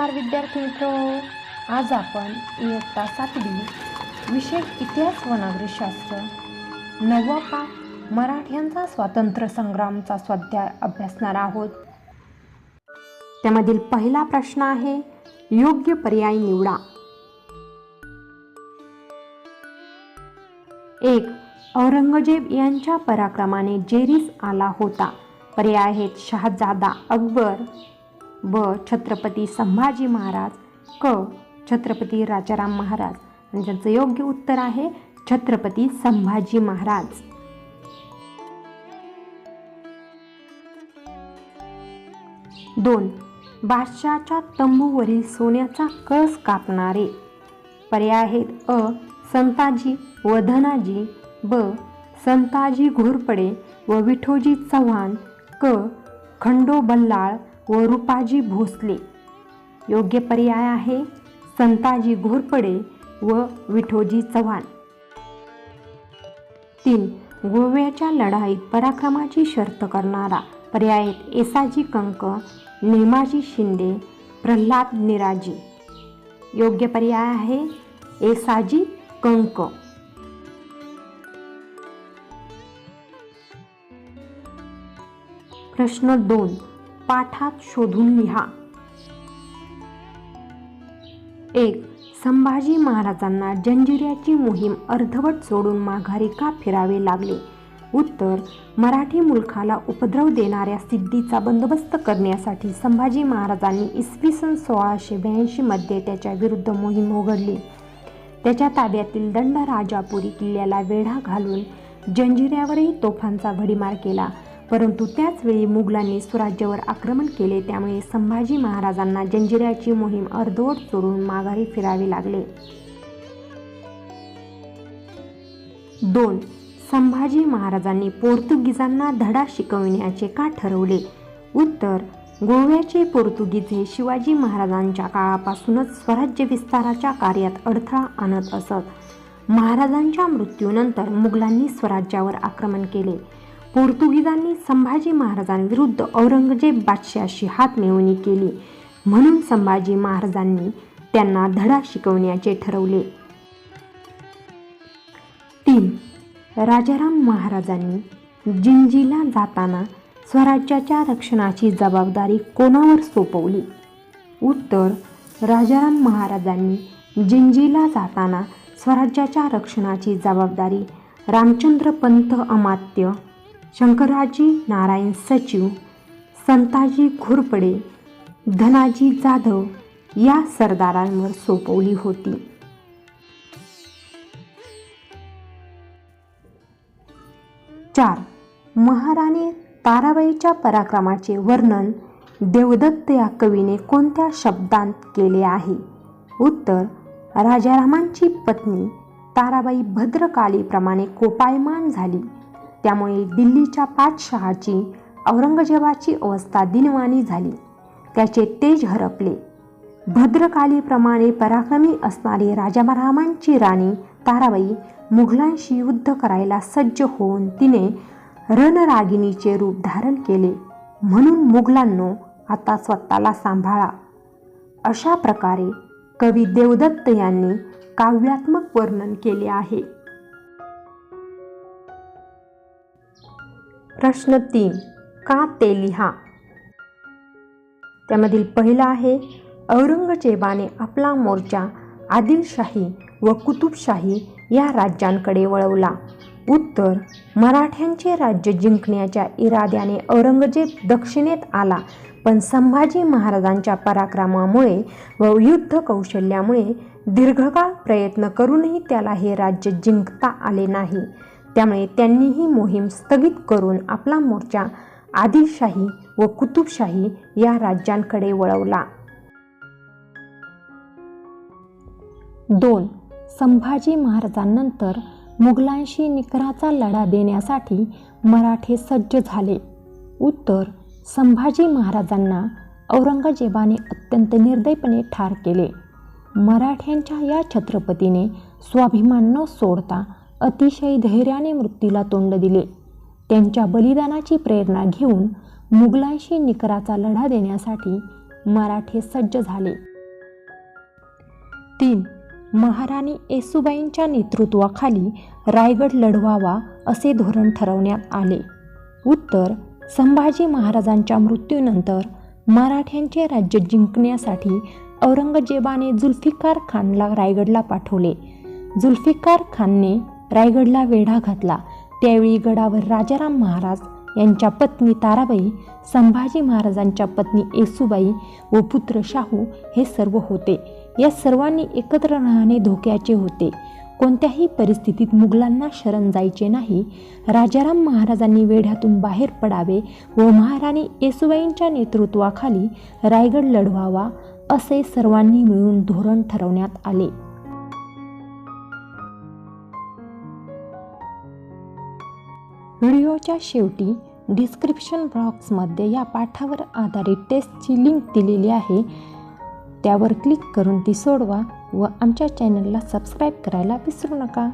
नमस्कार विद्यार्थी मित्र. आज आपण इयत्ता सातवी विषय इतिहास व नागरिकशास्त्र नववा पाठ मराठ्यांचा स्वातंत्र्य संग्रामचा स्वाध्याय अभ्यासणार आहोत. त्यामधील पहिला प्रश्न आहे योग्य पर्याय निवडा. एक औरंगजेब यांच्या पराक्रमाने जेरीस आला होता. पर्याय आहेत शहाजादा अकबर ब. छत्रपती संभाजी महाराज क. छत्रपती राजाराम महाराज. आणि त्यांचं योग्य उत्तर आहे छत्रपती संभाजी महाराज. दोन. बादशाच्या तंबूवरील सोन्याचा कळस कापणारे. पर्याय आहेत अ. संताजी व धनाजी ब. संताजी घोरपडे व विठोजी चव्हाण क. खंडो बल्लाळ व रुपाजी भोसले. योग्य पर्याय आहे संताजी घोरपडे व विठोजी चव्हाण. तीन गोव्याच्या लढाईत पराक्रमाची शर्त करणारा पर्याय एसाजी कंक नेमाजी शिंदे प्रल्हाद निराजी. योग्य पर्याय आहे एसाजी कंक. प्रश्न दोन पाठात शोधून लिहा. एक संभाजी महाराजांना जंजिऱ्याची मोहीम अर्धवट सोडून माघारी का फिरावे लागले. उत्तर मराठी मुलखाला उपद्रव देणाऱ्या सिद्धीचा बंदोबस्त करण्यासाठी संभाजी महाराजांनी इसवी सन सोळाशे ब्याऐंशीमध्ये त्याच्या विरुद्ध मोहीम उघडली. त्याच्या ताब्यातील दंडराजापुरी किल्ल्याला वेढा घालून जंजिऱ्यावरही तोफांचा भडीमार केला. परंतु त्याचवेळी मुघलांनी स्वराज्यावर आक्रमण केले त्यामुळे संभाजी महाराजांना जंजिऱ्याची मोहीम अर्धवट चोरून माघारी फिरावी लागले. दोन संभाजी महाराजांनी पोर्तुगीजांना धडा शिकविण्याचे का ठरवले? उत्तर गोव्याचे पोर्तुगीज हे शिवाजी महाराजांच्या काळापासूनच स्वराज्य विस्ताराच्या कार्यात अडथळा आणत असत. महाराजांच्या मृत्यूनंतर मुघलांनी स्वराज्यावर आक्रमण केले. पोर्तुगीजांनी संभाजी महाराजांविरुद्ध औरंगजेब बादशाशी हात मिळवणी केली. म्हणून संभाजी महाराजांनी त्यांना धडा शिकवण्याचे ठरवले. तीन. राजाराम महाराजांनी जिंजीला जाताना स्वराज्याच्या रक्षणाची जबाबदारी कोणावर सोपवली? उत्तर. राजाराम महाराजांनी जिंजीला जाताना स्वराज्याच्या रक्षणाची जबाबदारी रामचंद्र पंत अमात्य शंकराजी नारायण सचिव संताजी घोरपडे धनाजी जाधव या सरदारांवर सोपवली होती. चार. महाराणी ताराबाईच्या पराक्रमाचे वर्णन देवदत्त या कवीने कोणत्या शब्दांत केले आहे? उत्तर राजारामांची पत्नी ताराबाई भद्रकालीप्रमाणे कोपायमान झाली. त्यामुळे दिल्लीच्या पाठशहाची औरंगजेबाची अवस्था दिनवाणी झाली. त्याचे तेज हरपले. भद्रकालीप्रमाणे पराक्रमी असणारी राजारामांची राणी ताराबाई मुघलांशी युद्ध करायला सज्ज होऊन तिने रणरागिणीचे रूप धारण केले. म्हणून मुघलांनो आता स्वतःला सांभाळा. अशा प्रकारे कवी देवदत्त यांनी काव्यात्मक वर्णन केले आहे. प्रश्न तीन का ते लिहा? त्यामधील पहिला आहे औरंगजेबाने आपला मोर्चा आदिलशाही व कुतुबशाही या राज्यांकडे वळवला. उत्तर मराठ्यांचे राज्य जिंकण्याच्या इराद्याने औरंगजेब दक्षिणेत आला पण संभाजी महाराजांच्या पराक्रमामुळे व युद्ध कौशल्यामुळे दीर्घकाळ प्रयत्न करूनही त्याला हे राज्य जिंकता आले नाही. त्यामुळे त्यांनी ही मोहीम स्थगित करून आपला मोर्चा आदिलशाही व कुतुबशाही या राज्यांकडे वळवला. दोन संभाजी महाराजांनंतर मुघलांशी निकराचा लढा देण्यासाठी मराठे सज्ज झाले. उत्तर संभाजी महाराजांना औरंगजेबाने अत्यंत निर्दयपणे ठार केले. मराठ्यांच्या या छत्रपतीने स्वाभिमान न सोडता अतिशय धैर्याने मृत्यूला तोंड दिले. त्यांच्या बलिदानाची प्रेरणा घेऊन मुघलांशी निकराचा लढा देण्यासाठी मराठे सज्ज झाले. तीन महाराणी येसुबाईंच्या नेतृत्वाखाली रायगड लढवावा असे धोरण ठरवण्यात आले. उत्तर संभाजी महाराजांच्या मृत्यूनंतर मराठ्यांचे राज्य जिंकण्यासाठी औरंगजेबाने जुल्फिकार खानला रायगडला पाठवले. जुल्फिकार खानने रायगडला वेढा घातला. त्यावेळी गडावर राजाराम महाराज यांच्या पत्नी ताराबाई संभाजी महाराजांच्या पत्नी येसुबाई व पुत्र शाहू हे सर्व होते. या सर्वांनी एकत्र राहणे धोक्याचे होते. कोणत्याही परिस्थितीत मुघलांना शरण जायचे नाही. राजाराम महाराजांनी वेढ्यातून बाहेर पडावे व महाराणी येसुबाईंच्या नेतृत्वाखाली रायगड लढवावा असे सर्वांनी मिळून धोरण ठरवण्यात आले. व्हिडिओच्या शेवटी डिस्क्रिप्शन बॉक्समध्ये या पाठावर आधारित टेस्टची लिंक दिलेली आहे. त्यावर क्लिक करून ती सोडवा व आमच्या चॅनलला सबस्क्राईब करायला विसरू नका.